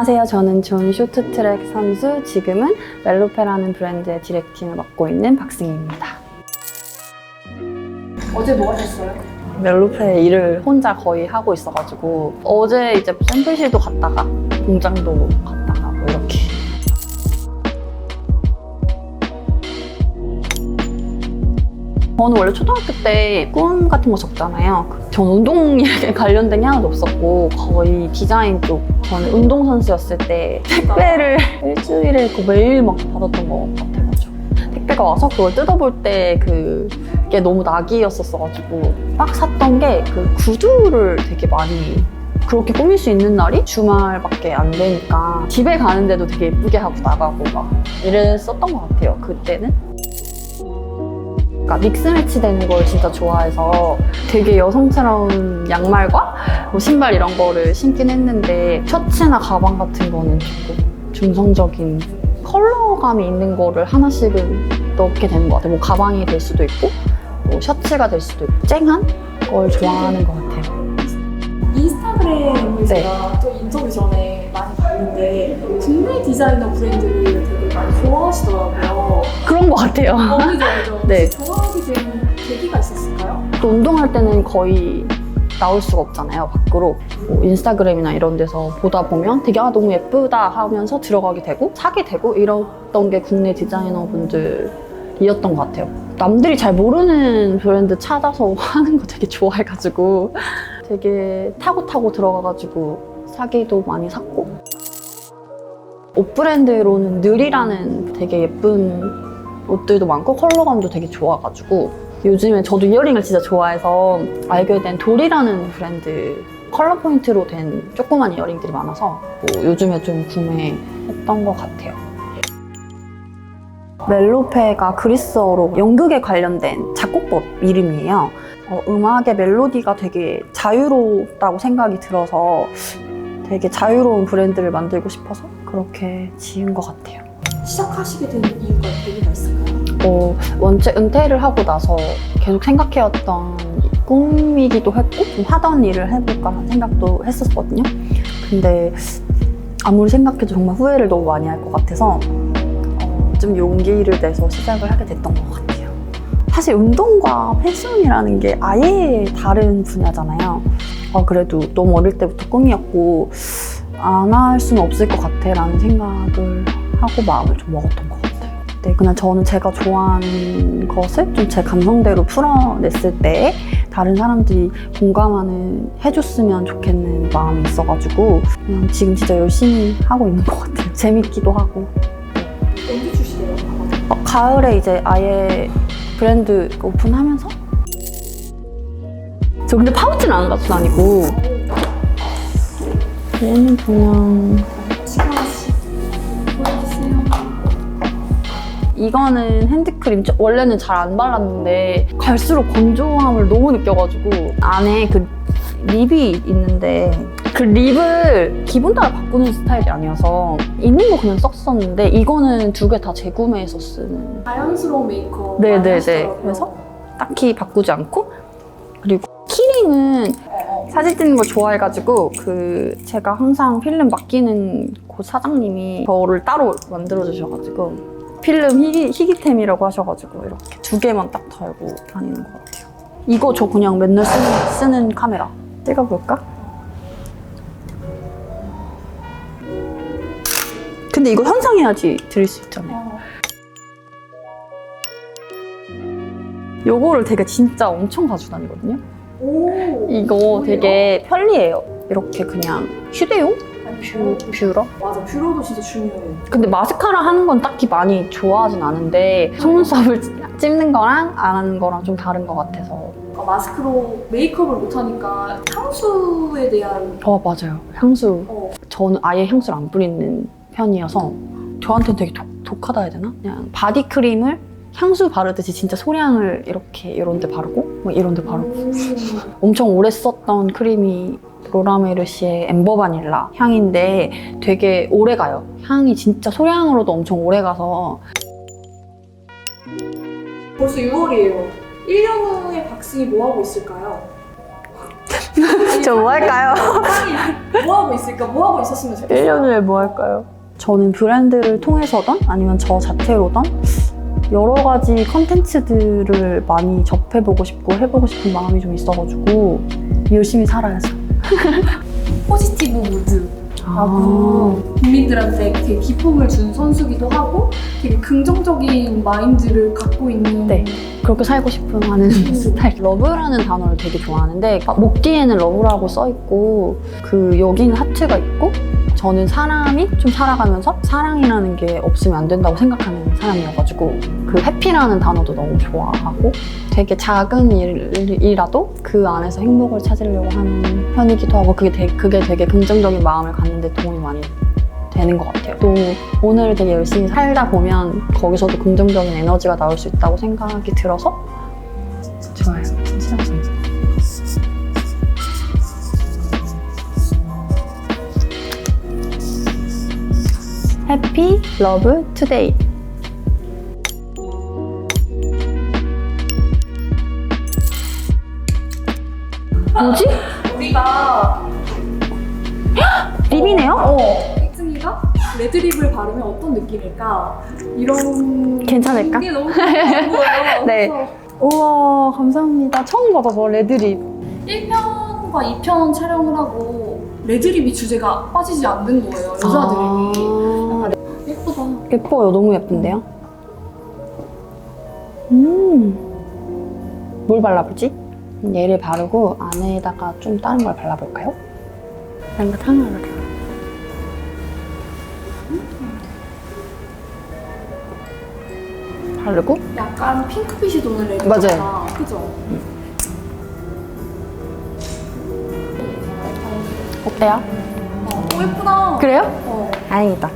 안녕하세요. 저는 전 쇼트트랙 선수, 지금은 멜로페라는 브랜드의 디렉팅을 맡고 있는 박승희입니다. 어제 뭐 하셨어요? 멜로페 일을 혼자 거의 하고 있어가지고 어제 이제 샘플실도 갔다가 공장도 갔다가 뭐 이렇게 저는 원래 초등학교 때 꿈 같은 거 적잖아요. 전 운동에 관련된 게 하나도 없었고 거의 디자인 쪽 저는 운동선수였을 때 택배를 일주일에 그 매일 막 받았던 것 같아가지고. 택배가 와서 그걸 뜯어볼 때 그게 너무 낙이었었어가지고 막 샀던 게 그 구두를 되게 많이 그렇게 꾸밀 수 있는 날이 주말밖에 안 되니까 집에 가는데도 되게 예쁘게 하고 나가고 막 이랬었던 것 같아요 그때는 그러니까 믹스 매치 되는 걸 진짜 좋아해서 되게 여성스러운 양말과 뭐 신발 이런 거를 신긴 했는데 셔츠나 가방 같은 거는 조금 중성적인 컬러감이 있는 거를 하나씩은 넣게 되는 것 같아요. 뭐 가방이 될 수도 있고 뭐 셔츠가 될 수도 있고 쨍한 걸 좋아하는 것 같아요. 인스타그램을 네. 제가 또 인터뷰 전에 많이 봤는데 국내 디자이너 브랜드를 좋아하시더라고요. 그런 것 같아요. 어, 그죠, 그죠? 네. 좋아하게 된 계기가 있었을까요? 또 운동할 때는 거의 나올 수가 없잖아요 밖으로 뭐 인스타그램이나 이런 데서 보다 보면 되게 아 너무 예쁘다 하면서 들어가게 되고 사게 되고 이랬던 게 국내 디자이너분들이었던 것 같아요 남들이 잘 모르는 브랜드 찾아서 하는 거 되게 좋아해가지고 되게 타고 타고 들어가가지고 사기도 많이 샀고 옷 브랜드로는 늘이라는 되게 예쁜 옷들도 많고 컬러감도 되게 좋아가지고 요즘에 저도 이어링을 진짜 좋아해서 알게 된 돌이라는 브랜드 컬러 포인트로 된 조그만 이어링들이 많아서 뭐 요즘에 좀 구매했던 것 같아요. 멜로페가 그리스어로 연극에 관련된 작곡법 이름이에요. 어, 음악의 멜로디가 되게 자유롭다고 생각이 들어서 되게 자유로운 브랜드를 만들고 싶어서 그렇게 지은 것 같아요. 시작하시게 된 이유가 계기가 있을까요? 어, 원체 은퇴를 하고 나서 계속 생각해왔던 꿈이기도 했고 좀 하던 일을 해볼까라는 생각도 했었거든요. 근데 아무리 생각해도 정말 후회를 너무 많이 할 것 같아서 어, 좀 용기를 내서 시작을 하게 됐던 것 같아요. 사실 운동과 패션이라는 게 아예 다른 분야잖아요. 어, 그래도 너무 어릴 때부터 꿈이었고 안 할 수는 없을 것 같아라는 생각을 하고 마음을 좀 먹었던 것 같아요. 네, 그냥 저는 제가 좋아하는 것을 좀 제 감성대로 풀어냈을 때 다른 사람들이 공감하는 해줬으면 좋겠는 마음이 있어가지고 그냥 지금 진짜 열심히 하고 있는 것 같아요. 재밌기도 하고. 언제 출시돼요? 어, 가을에 이제 아예 브랜드 오픈하면서 저 근데 파우치는 안 갖고 다니고 얘는 그냥. 이거는 핸드크림 저- 원래는 잘 안 발랐는데 갈수록 건조함을 너무 느껴가지고 안에 그 립이 있는데 그 립을 기분 따라 바꾸는 스타일이 아니어서 있는 거 그냥 썼었는데 이거는 두 개 다 재구매해서 쓰는 자연스러운 메이크업 네네네. 많이 하시더라고요. 그래서 딱히 바꾸지 않고 그리고 키링은. 사진 찍는 걸 좋아해가지고 그 제가 항상 필름 맡기는 그 사장님이 저를 따로 만들어 주셔가지고 필름 희귀, 희귀템이라고 하셔가지고 이렇게 두 개만 딱 달고 다니는 것 같아요. 이거 저 그냥 맨날 쓰는, 쓰는 카메라 찍어볼까? 근데 이거 현상해야지 드릴 수 있잖아요. 어. 요거를 되게 진짜 엄청 가지고 다니거든요. 오. 이거 뭐예요? 되게 편리해요. 이렇게 그냥 휴대용? 뷰, 뷰러? 맞아, 뷰러도 진짜 중요해요. 근데 마스카라 하는 건 딱히 많이 좋아하진 않은데 속눈썹을 찝는 거랑 안 하는 거랑 좀 다른 것 같아서 아, 마스크로 메이크업을 못하니까 향수에 대한 어 맞아요 향수 어, 저는 아예 향수를 안 뿌리는 편이어서 저한테는 되게 독, 독하다 해야 되나? 그냥 바디 크림을 향수 바르듯이 진짜 소량을 이렇게 이런 데 바르고 뭐 이런 데 바르고 음. 엄청 오래 썼던 크림이 로라메르시의 엠버 바닐라 향인데 되게 오래 가요. 향이 진짜 소량으로도 엄청 오래 가서 벌써 6월이에요. 1년 후에 박승희 뭐 하고 있을까요? 저 뭐 할까요? 뭐 하고 있을까? 뭐 하고 있었으면 좋겠어? 1년 후에 뭐 할까요? 저는 브랜드를 통해서든 아니면 저 자체로든 여러 가지 컨텐츠들을 많이 접해보고 싶고 해보고 싶은 마음이 좀 있어가지고 열심히 살아야죠. 포지티브 무드. 아. 국민들한테 되게 기쁨을 준 선수기도 하고 되게 긍정적인 마인드를 갖고 있는 네. 그렇게 살고 싶은 하는 스타일. 러브라는 단어를 되게 좋아하는데 목 뒤에는 러브라고 써 있고 그 여기는 하트가 있고 저는 사람이 좀 살아가면서 사랑이라는 게 없으면 안 된다고 생각하는 사람이어가지고 그 해피라는 단어도 너무 좋아하고 되게 작은 일이라도 그 안에서 행복을 찾으려고 하는 편이기도 하고 그게 되게, 그게 되게 긍정적인 마음을 갖는데 도움이 많이 되는 것 같아요. 또 오늘 되게 열심히 살다 보면 거기서도 긍정적인 에너지가 나올 수 있다고 생각이 들어서 좋아요. 해피 러브 투데이. 뭐지? 우리가 립이네요? 어, 레드립을 바르면 어떤 느낌일까? 이런 괜찮을까? 게 너무 궁금한 거예요. 네. 그래서 우와 감사합니다. 처음 받아서 레드립. 1편과 2편 촬영을 하고 레드립이 주제가 빠지지 않는 거예요. 여자들이 아, 예쁘다. 예뻐요. 너무 예쁜데요? 음. 뭘 발라보지? 얘를 바르고 안에다가 좀 다른 걸 발라볼까요? 거 하나 바르고 약간 핑크빛이 도는 레드 맞아요. 그죠? 어때요? 어, 오 예쁘다. 그래요? 어. 다행이다.